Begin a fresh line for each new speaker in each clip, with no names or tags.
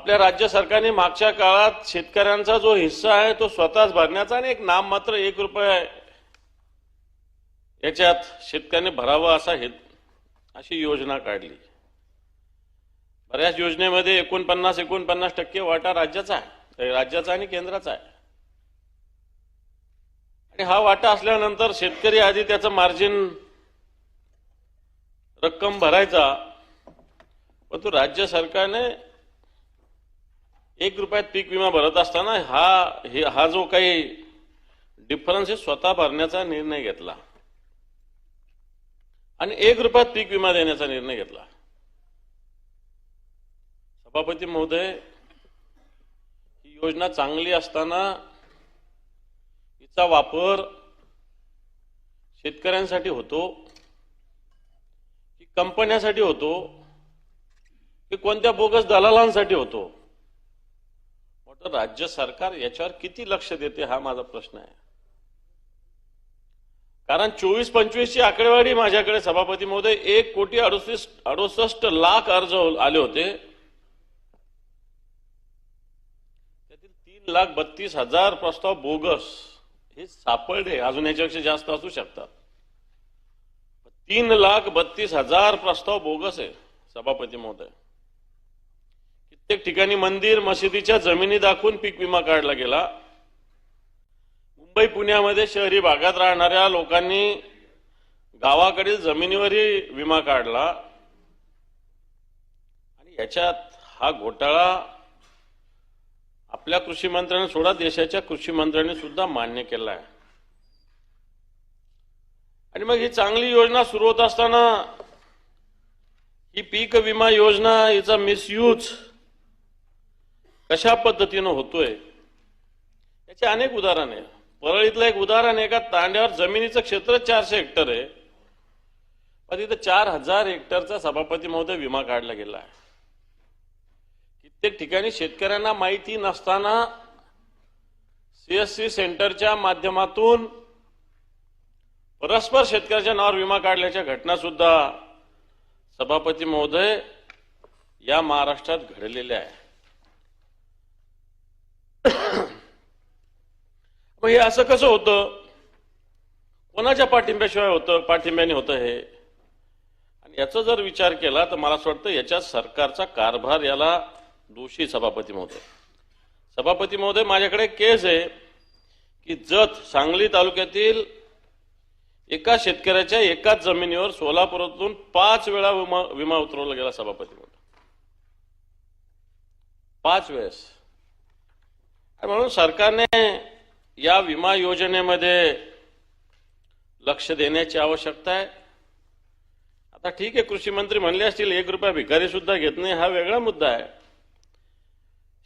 आपल्या राज्य सरकारने मागच्या काळात शेतकऱ्यांचा जो हिस्सा आहे तो स्वतःच भरण्याचा आणि एक नाम मात्र एक रुपये याच्यात शेतकऱ्याने भरावा असा हे अशी योजना काढली. बऱ्याच योजनेमध्ये एकोणपन्नास एकोणपन्नास टक्के वाटा राज्याचा आहे. राज्याचा आणि केंद्राचा आहे. आणि हा वाटा असल्यानंतर शेतकरी आधी त्याचं मार्जिन रक्कम भरायचा परंतु राज्य सरकारने एक रुपयात पीक विमा भरत असताना हा हे हा जो काही डिफरन्स आहे स्वतः भरण्याचा निर्णय घेतला. आणि एक रुपयात पीक विमा देण्याचा निर्णय घेतला. सभापती महोदय ही योजना चांगली असताना हिचा वापर शेतकऱ्यांसाठी होतो की कंपन्यासाठी होतो की कोणत्या बोगस दलालांसाठी होतो. तर राज्य सरकार याच्यावर किती लक्ष देते हा माझा प्रश्न आहे. कारण चोवीस पंचवीसची आकडेवारी माझ्याकडे सभापती महोदय एक कोटी अडुसष्ट अडुसष्ट लाख अर्ज आले होते. त्यातील तीन लाख बत्तीस हजार प्रस्ताव बोगस. हे सापडले अजून याच्यापेक्षा जास्त असू शकतात. तीन लाख बत्तीस हजार प्रस्ताव बोगस आहे सभापती महोदय. कित्येक ठिकाणी मंदिर मशिदीच्या जमिनी दाखवून पीक विमा काढला गेला. मुंबई पुण्यामध्ये शहरी भागात राहणाऱ्या लोकांनी गावाकडील जमिनीवरही विमा काढला. आणि याच्यात हा घोटाळा आपल्या कृषी मंत्र्यांनी सोडा देशाच्या कृषी मंत्र्यांनी सुद्धा मान्य केला आहे. आणि मग ही चांगली योजना सुरू होत असताना ही पीक विमा योजना हिचा मिसयूज कशा पद्धतीनं होतोय? याचे अनेक उदाहरण आहे. परळीतलं एक उदाहरण आहे का? तांड्यावर जमिनीचं क्षेत्र चारशे हेक्टर आहे. पण तिथं चार हजार हेक्टरचा सभापती महोदय विमा काढला गेला आहे. कित्येक ठिकाणी शेतकऱ्यांना माहिती नसताना सीएससी सेंटरच्या माध्यमातून परस्पर शेतकऱ्याच्या नावावर विमा काढल्याच्या घटना सुद्धा सभापती महोदय या महाराष्ट्रात घडलेल्या आहे हे असं कसं होतं? कोणाच्या पाठिंब्याशिवाय होतं? पाठिंब्याने होतं हे? आणि याचा जर विचार केला तर मला असं वाटतं याच्या सरकारचा कारभार याला दोषी सभापती महोदय. सभापती महोदय माझ्याकडे केस आहे की जत सांगली तालुक्यातील एका शेतकऱ्याच्या एकाच जमिनीवर सोलापुरातून पाच वेळा विमा विमा उतरवला गेला सभापती महोदय. पाच वेळेस. म्हणून सरकारने या विमा योजनेमध्ये लक्ष देण्याची आवश्यकता आहे. आता ठीक आहे कृषी मंत्री म्हणले असतील एक रुपया भिकारी सुद्धा घेत नाही हा वेगळा मुद्दा आहे.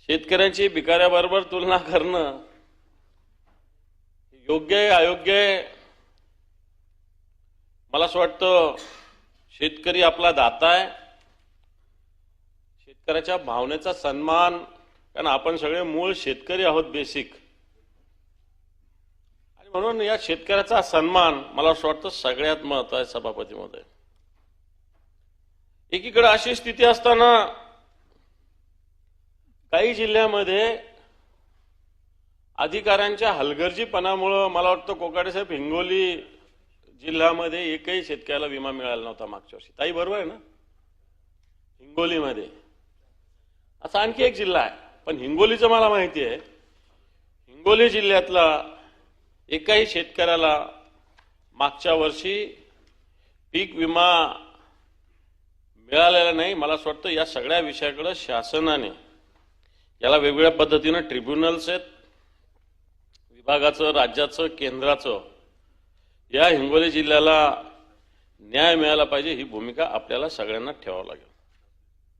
शेतकऱ्यांची भिकाऱ्याबरोबर तुलना करणं योग्य आहे अयोग्य आहे. मला असं वाटतं शेतकरी आपला दाता आहे. शेतकऱ्याच्या भावनेचा सन्मान कारण आपण सगळे मूळ शेतकरी आहोत बेसिक म्हणून या शेतकऱ्याचा सन्मान मला असं वाटतं सगळ्यात महत्त्व आहे एकीकडे अशी स्थिती असताना काही जिल्ह्यामध्ये अधिकाऱ्यांच्या हलगर्जीपणामुळं मला वाटतं कोकाडे साहेब हिंगोली जिल्ह्यामध्ये एकही शेतकऱ्याला विमा मिळाला नव्हता मागच्या वर्षी. ताई बरोबर आहे ना? हिंगोलीमध्ये. असा आणखी एक जिल्हा आहे. पण हिंगोलीचं मला माहिती आहे. हिंगोली जिल्ह्यातला एकाही शेतकऱ्याला मागच्या वर्षी पीक विमा मिळालेला नाही. मला असं वाटतं या सगळ्या विषयाकडे शासनाने याला वेगवेगळ्या पद्धतीनं ट्रिब्युनल्स आहेत. विभागाचं राज्याचं केंद्राचं या हिंगोली जिल्ह्याला न्याय मिळाला पाहिजे ही भूमिका आपल्याला सगळ्यांना ठेवावं लागेल.